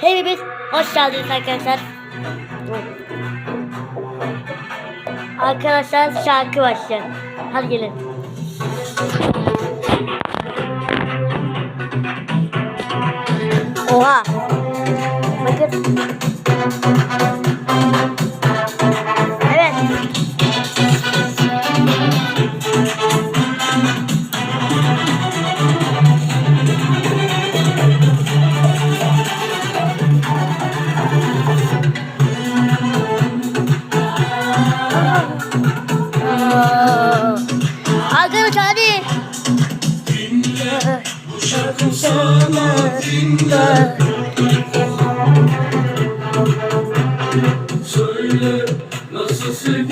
Hepimiz hoş geldiniz arkadaşlar. Arkadaşlar şarkı başlıyor. Hadi gelin. Oha.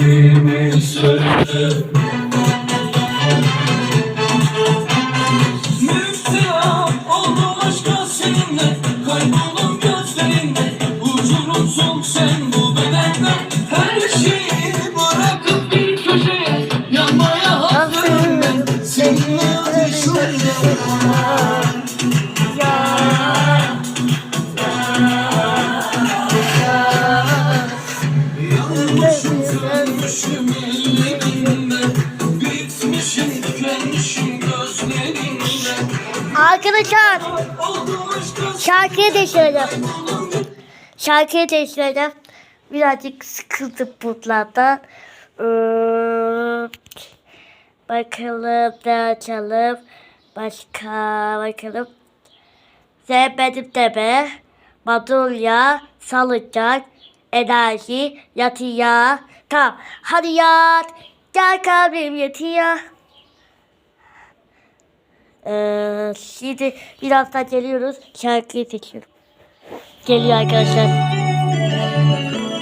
Nasıl sevdiğimi Arkadaşlar şarkıyı değiştireceğim. Şarkıyı değiştireceğim. Birazcık sıkıldım bunlardan. Ee, bakalım ne açalım. Başka bakalım. Sevmedim deme. Madulya, salıncak, enerji, yatıya. Tamam. Hadi yat. Gel kalbim yatıya. Ee, şimdi birazdan geliyoruz. Şarkıyı seçiyorum. Geliyor arkadaşlar.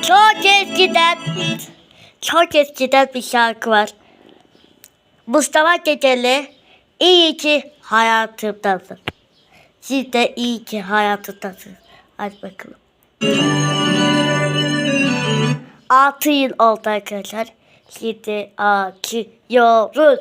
Çok eskiden çok eskiden bir şarkı var. Mustafa Kekeli iyi ki hayatımdasın. Siz de iyi ki hayatımdasınız. Hadi bakalım. 6 yıl oldu arkadaşlar. Şimdi açıyoruz.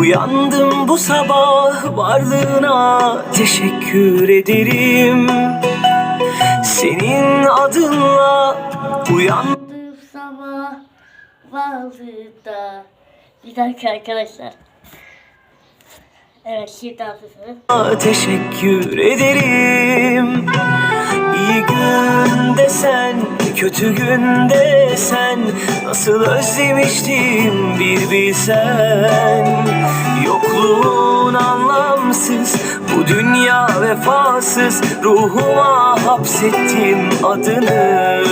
uyandım bu sabah varlığına teşekkür ederim. Senin adınla uyandım sabah varlığında. Bir dakika arkadaşlar. Evet şimdi hafifiniz. teşekkür ederim. İyi günde sen, kötü günde sen Nasıl özlemiştim bir bilsen. Yokluğun vefasız Bu dünya vefasız Ruhuma hapsettim adını.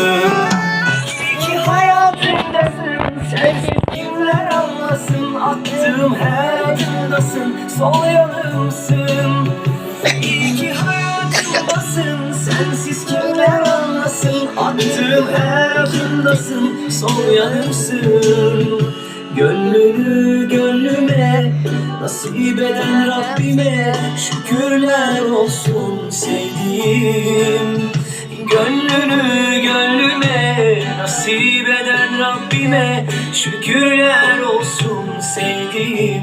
İyi ki hayatımdasın Sensiz kimler anlasın? Attığım her adımdasın Sol yanımsın. İyi ki hayatımdasın her adımdasın Sol yanımsın Gönlünü gönlüme Nasip eden Rabbime Şükürler olsun sevdiğim. Gönlünü gönlüme Nasip eden Rabbime Şükürler olsun sevdiğim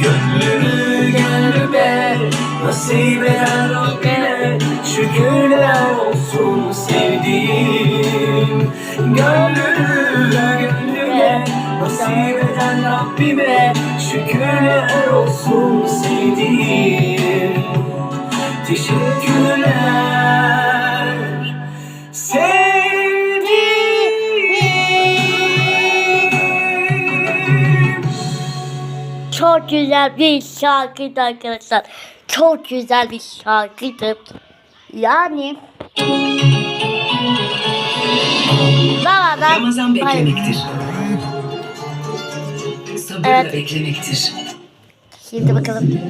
Gönlümü gönlüme nasip eden Rabbine Şükürler olsun sevdiğim. Gönlümü gönlüme nasip eden Rabbime Şükürler olsun sevdiğim. Teşekkürler Çok güzel bir şarkıydı arkadaşlar. Çok güzel bir şarkıydı. Yani Babadan Ramazan beklemektir. Sabırla Evet. beklemektir. Şimdi bakalım.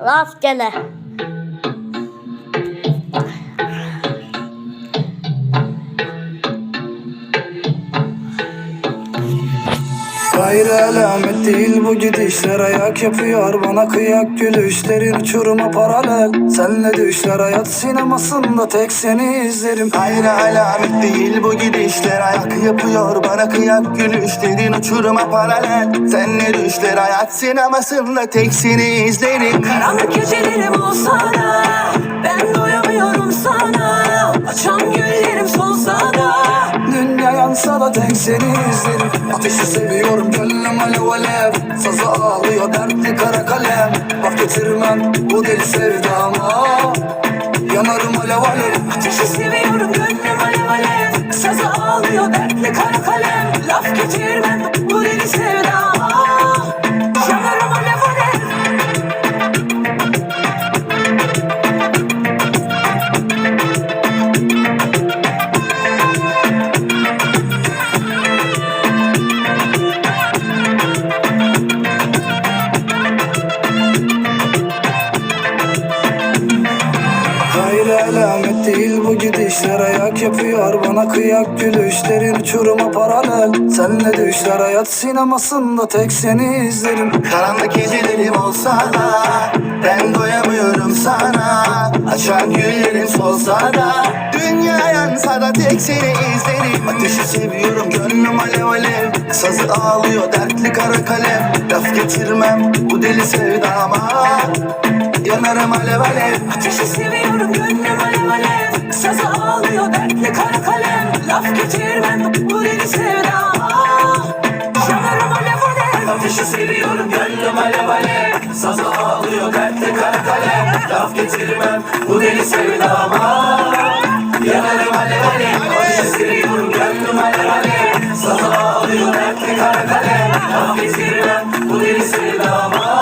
Rastgele. Alamet değil bu gidişler. Ayak yapıyor bana kıyak gülüşlerin. Uçuruma paralel. Senle düşler hayat sinemasında tek seni izlerim. Hayır alamet değil bu gidişler. Ayak yapıyor bana kıyak gülüşlerin. Uçuruma paralel. Senle düşler hayat sinemasında tek seni izlerim. Karanlık gecelerim yansa da tek seni izlerim Ateşi seviyorum gönlüm alev alev. Sazı ağlıyor dertli kara kalem. Bak getirmem bu deli sevdama. Yanarım alev alev. Ateşi seviyorum gönlüm alev alev. Sazı ağlıyor dertli kara kalem. Laf getirmem ayak yapıyor bana kıyak gülüşlerin uçuruma paralel. Senle düşler hayat sinemasında tek seni izlerim. Karanlık gecelerim olsa da Ben doyamıyorum sana. Açan güllerin solsa da Dünya yansa da tek seni izlerim. Ateşi seviyorum gönlüm alev alev. Sazı ağlıyor dertli kara kalem. Laf getirmem bu deli sevdama Yanarım alev alev Ateşi seviyorum gönlüm alev alev Sazı ağlıyor dertli kara kalem. Laf getirmem bu deli sevdama Yanarım alev alev Ateşi seviyorum gönlüm alev alev Sazı ağlıyor dertte kara kalem. Laf getirmem bu deli sevdama Yanarım alev alev Ateşi seviyorum gönlüm alev alev Sazı ağlıyor dertte kara kalem. Laf getirmem bu deli sevdama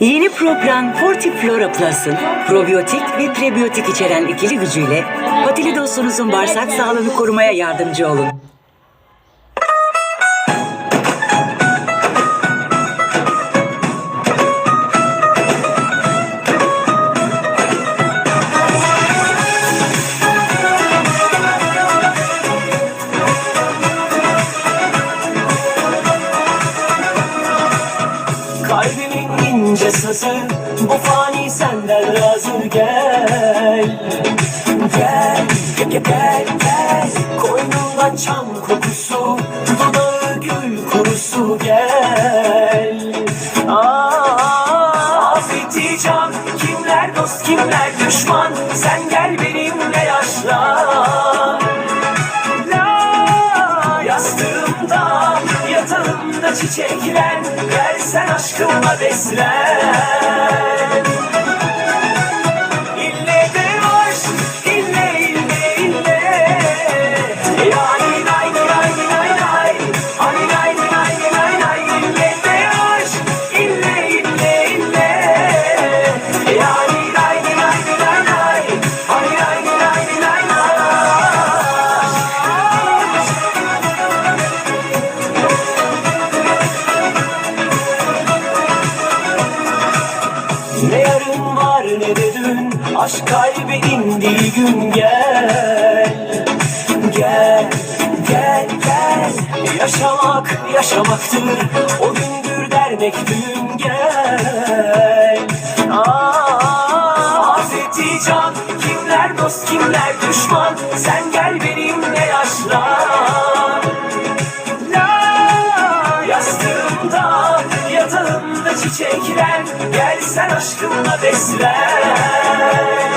Yeni Propran Fortiflora Plus'ın probiyotik ve prebiyotik içeren ikili gücüyle patilidossunuzun bağırsak sağlığını korumaya yardımcı olun. Kalbimi kısası Bu fani senden razı gel. Gel, gel, gel, gel, Koynunda çam kokusu Dudağı gül kurusu gel. Aa, Affeti can Kimler dost kimler düşman? Sen gel benimle çiçekler Gel sen aşkımla beslen Aşk kalbi indiği gün gel. Gel, gel, gel. Yaşamak, yaşamaktır. O gündür dernek düğün gel. Aa, Affeti can Kimler dost kimler düşman? Sen gel benimle yaşlan La yastığımda yatağımda çiçekler Gel sen aşkımla beslen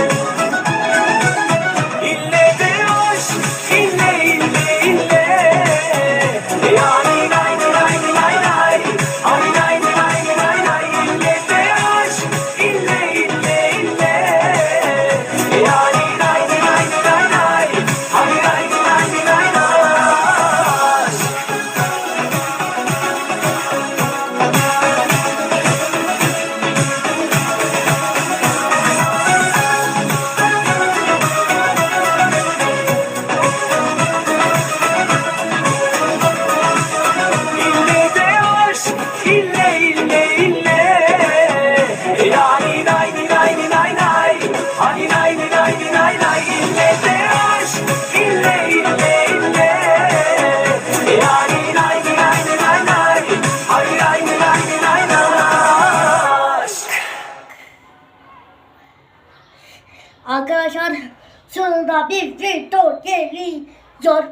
şurada bir video geliyor.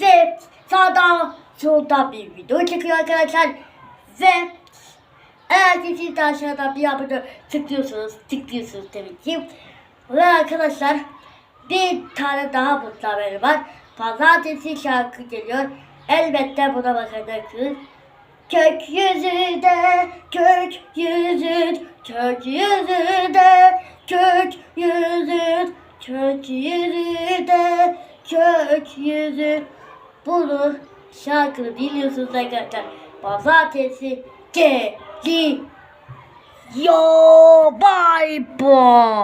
Ve sağda şurada bir video çıkıyor arkadaşlar. Ve eğer ki siz de aşağıda bir abone tıklıyorsunuz tıklıyorsunuz tabii ki. Ve arkadaşlar bir tane daha mutlu haberi var. Pazartesi şarkı geliyor. Elbette buna bakacaksınız. Gökyüzünde, gökyüzün, gökyüzünde, gökyüzün, gökyüzünde, gökyüzün. Bunu şarkını biliyorsunuz arkadaşlar. Pazartesi geliyor. Bye bye.